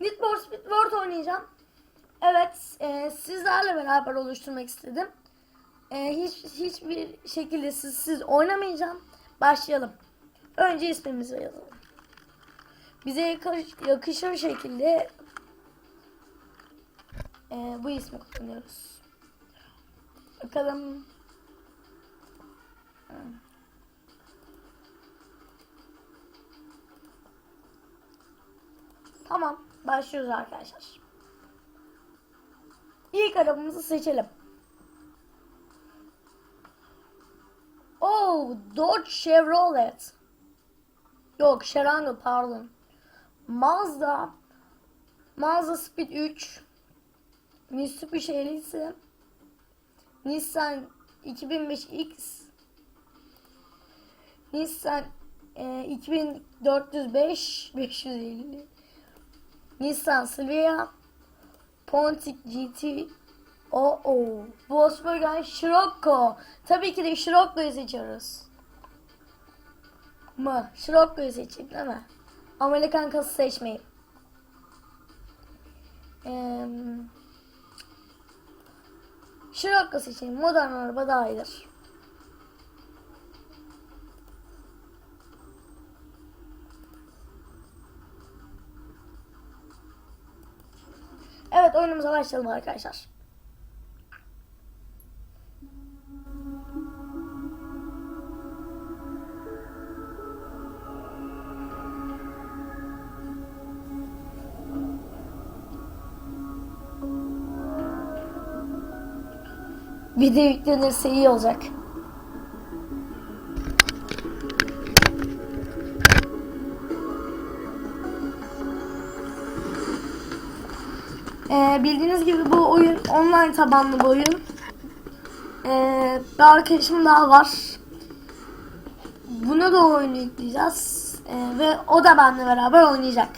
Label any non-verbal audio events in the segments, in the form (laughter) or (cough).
Need for Speed World oynayacağım. Evet, e, sizlerle beraber oluşturmak istedim. E, hiç hiçbir şekilde siz siz oynamayacağım. Başlayalım. Önce ismimizi yazalım. Bize yakış- yakışır şekilde e, bu ismi kullanıyoruz. Bakalım. Tamam, başlıyoruz arkadaşlar. İlk arabamızı seçelim. Oh, Dodge Chevrolet. Yok, Cherango pardon. Mazda Mazda Speed 3 Mitsubishi Elise Nissan 2005X Nissan e, 2405 550 Nissan Silvia Pontiac GT o o Volkswagen Scirocco tabii ki de Scirocco'yu seçiyoruz mı? Scirocco'yu seçeyim değil mi? Amerikan kası seçmeyeyim. Ee, Scirocco seçeyim. Modern araba daha iyidir. Evet oyunumuza başlayalım arkadaşlar. Video yüklenirse iyi olacak. Ee, bildiğiniz gibi bu oyun online tabanlı bir oyun. Ee, bir arkadaşım daha var. Buna da oyunu yükleyeceğiz. Ee, ve o da benimle beraber oynayacak.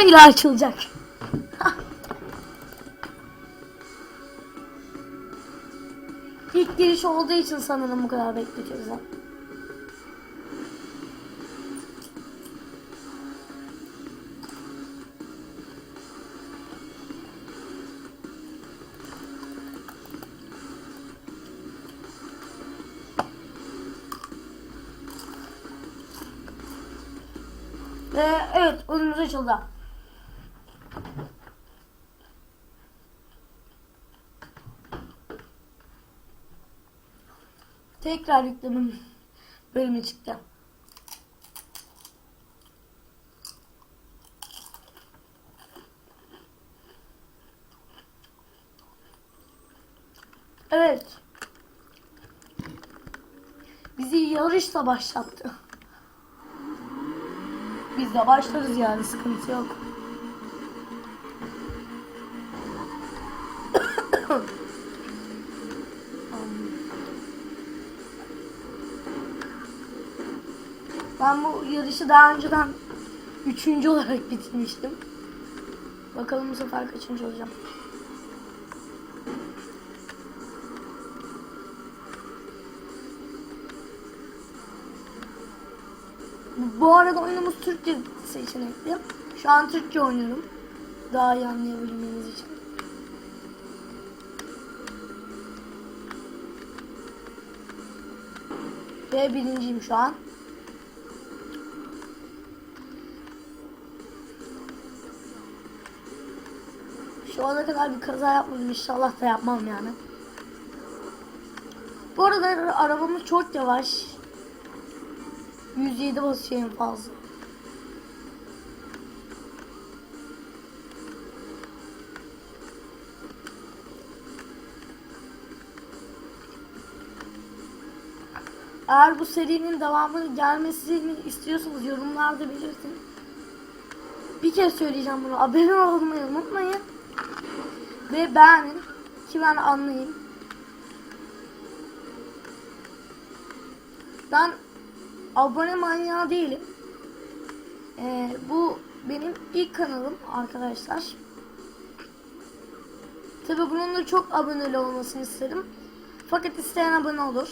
Oyunumuz hayra açılacak. (laughs) İlk giriş olduğu için sanırım bu kadar bekletiyoruz. ha. Ve evet oyunumuz açıldı. Tekrar yüklemem bölümü çıktı. Evet. Bizi yarışla başlattı. Biz de başlarız yani sıkıntı yok. (coughs) Ben bu yarışı daha önceden üçüncü olarak bitirmiştim. Bakalım bu sefer kaçıncı olacağım. Bu arada oyunumuz Türkçe seçenekli. Şu an Türkçe oynuyorum. Daha iyi anlayabilmeniz için. Ve birinciyim şu an. Şu ana kadar bir kaza yapmadım. İnşallah da yapmam yani. Bu arada arabamız çok yavaş. 107 basıyor fazla. Eğer bu serinin devamı gelmesini istiyorsanız yorumlarda belirtin. Bir kez söyleyeceğim bunu. Abone olmayı unutmayın. Ve beğenin. Ki ben anlayayım. Ben abone manyağı değilim. Ee, bu benim ilk kanalım arkadaşlar. Tabi bunun da çok aboneli olmasını isterim. Fakat isteyen abone olur.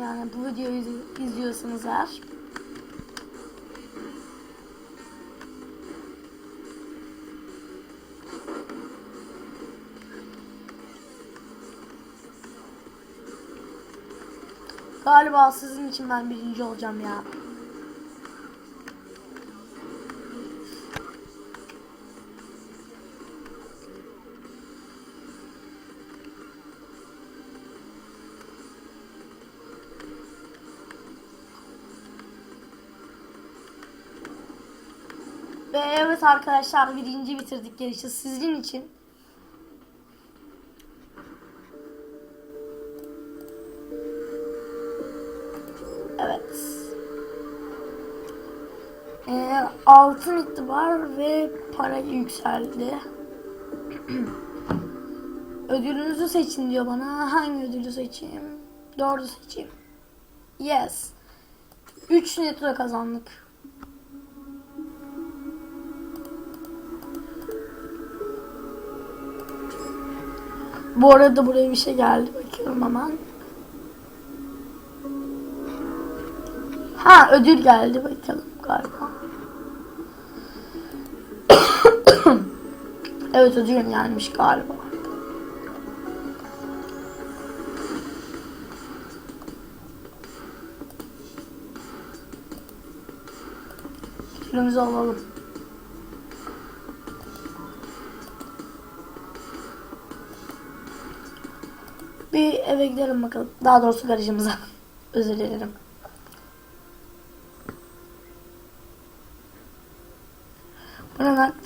Yani bu videoyu iz- izliyorsanız eğer. Galiba sizin için ben birinci olacağım ya. Ve evet arkadaşlar birinci bitirdik yarışı sizin için. Altın itibar ve para yükseldi. (clears throat) Ödülünüzü seçin diyor bana. Hangi ödülü seçeyim? Dördü seçeyim. Yes. 3 nitro kazandık. Bu arada buraya bir şey geldi. Bakıyorum hemen. Ha ödül geldi bakalım galiba. (coughs) evet ödül gelmiş galiba. Ödülümüzü alalım. Bir eve gidelim bakalım. Daha doğrusu garajımıza. (laughs) Özür dilerim.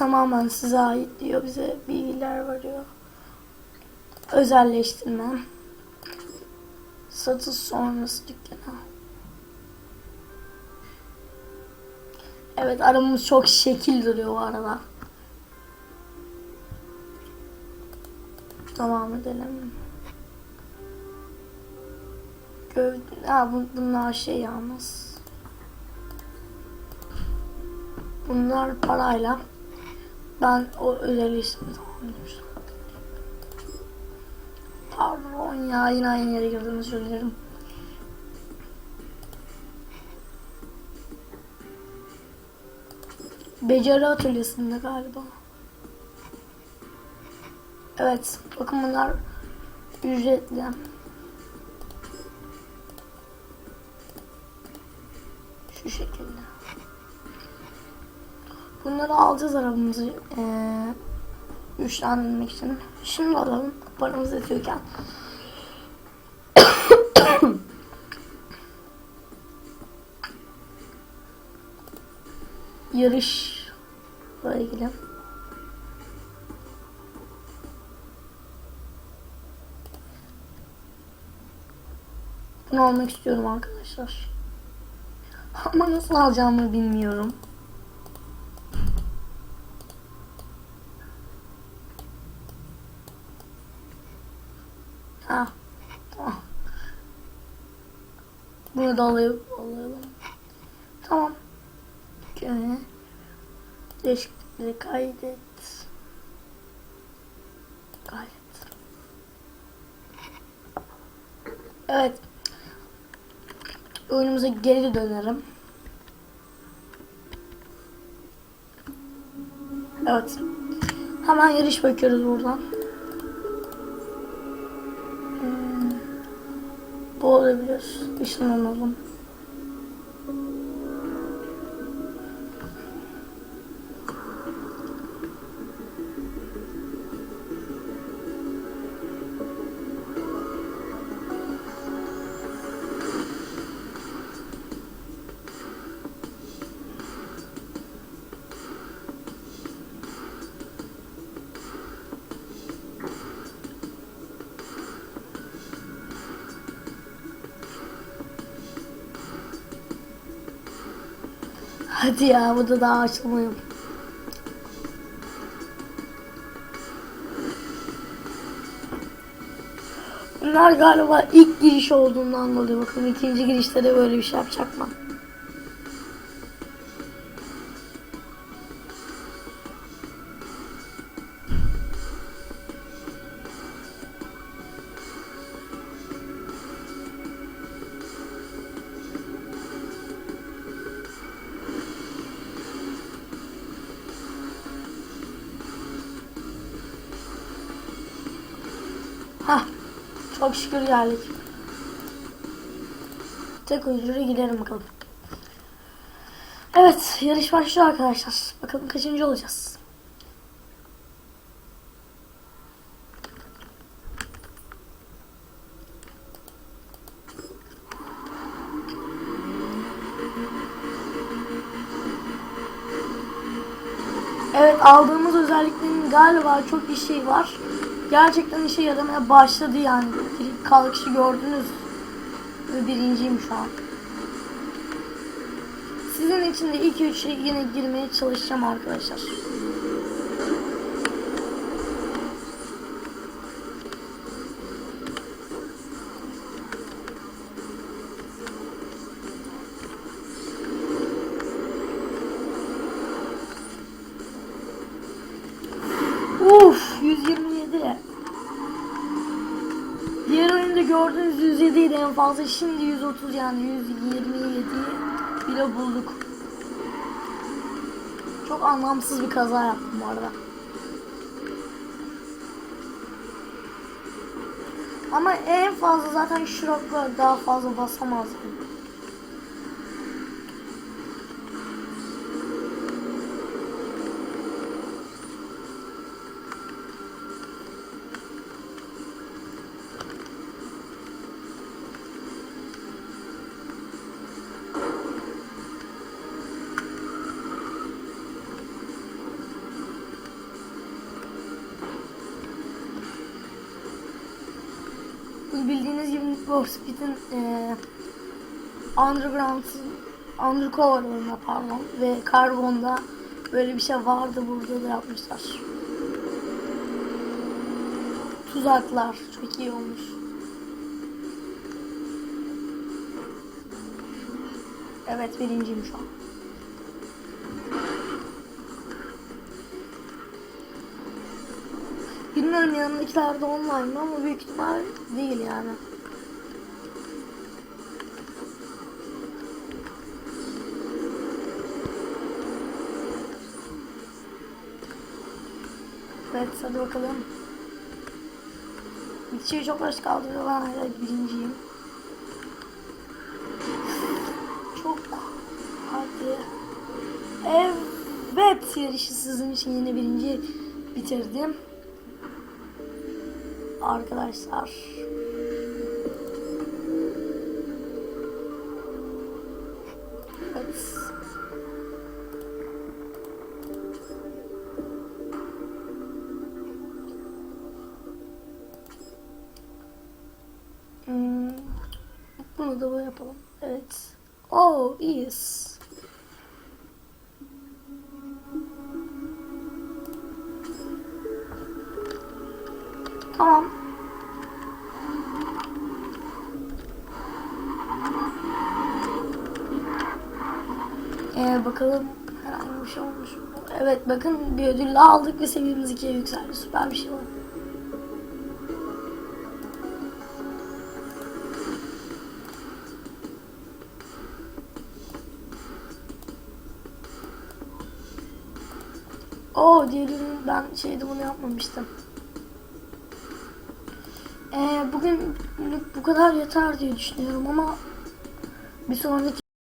Tamamen size ait diyor. Bize bilgiler veriyor. Özelleştirme. Satış sonrası dükkana. Evet arabamız çok şekil duruyor bu arada. Devam edelim. Gövde... Ha, bu, bunlar şey yalnız. Bunlar parayla. Ben o özel ismi. Pardon ya yine aynı yere girdim özür dilerim. Beceri atölyesinde galiba. Evet bakın bunlar ücretli. Şu şekilde. Bunları alacağız arabamızı eee güçlendirmek için. Şimdi alalım paramız yetiyorken. (coughs) Yarışla ilgili. Bunu almak istiyorum arkadaşlar. Ama nasıl alacağımı bilmiyorum. Ha. Tamam. Bunu da alayım. Tamam. Şöyle. Değişiklikleri kaydet. Kaydet. Evet. Oyunumuza geri dönerim. Evet. Hemen yarış bakıyoruz buradan. Olabilir. Işınlanalım. Hadi ya bu da daha açılmıyor. Bunlar galiba ilk giriş olduğundan dolayı bakın ikinci girişte de böyle bir şey yapacak mı? Hah. Çok şükür geldik. Tek oyuncuyla gidelim bakalım. Evet, yarış başlıyor arkadaşlar. Bakalım kaçıncı olacağız. Evet aldığımız özelliklerin galiba çok işi var. Gerçekten işe yaramaya başladı yani. İlk kalkışı gördünüz. Ve birinciyim şu an. Sizin için de ilk üçe yine girmeye çalışacağım arkadaşlar. Fazla. Şimdi 130 yani 127 bile bulduk. Çok anlamsız bir kaza yaptım bu arada. Ama en fazla zaten şurapla daha fazla basamazdım. Bu bildiğiniz gibi Need for Speed'in eee Underground Undercover oyunu pardon ve Carbon'da böyle bir şey vardı burada da yapmışlar. Tuzaklar çok iyi olmuş. Evet birinciyim şu an. Bilmiyorum yanındakiler de online ama büyük ihtimal değil yani. Evet hadi bakalım. Bitişe çok az kaldı ve ben hala birinciyim. Çok hadi. Evet yarışı sizin için yine birinci bitirdim arkadaşlar. Evet. Hmm, Bunu da böyle yapalım. Evet. Oh, iyiyiz. Bakalım herhangi bir şey olmuş mu? Evet bakın bir ödül aldık ve seviyemiz ikiye yükseldi. Süper bir şey var. Oo diğerini ben şeyde bunu yapmamıştım. Ee, bugün bu kadar yeter diye düşünüyorum ama bir sonraki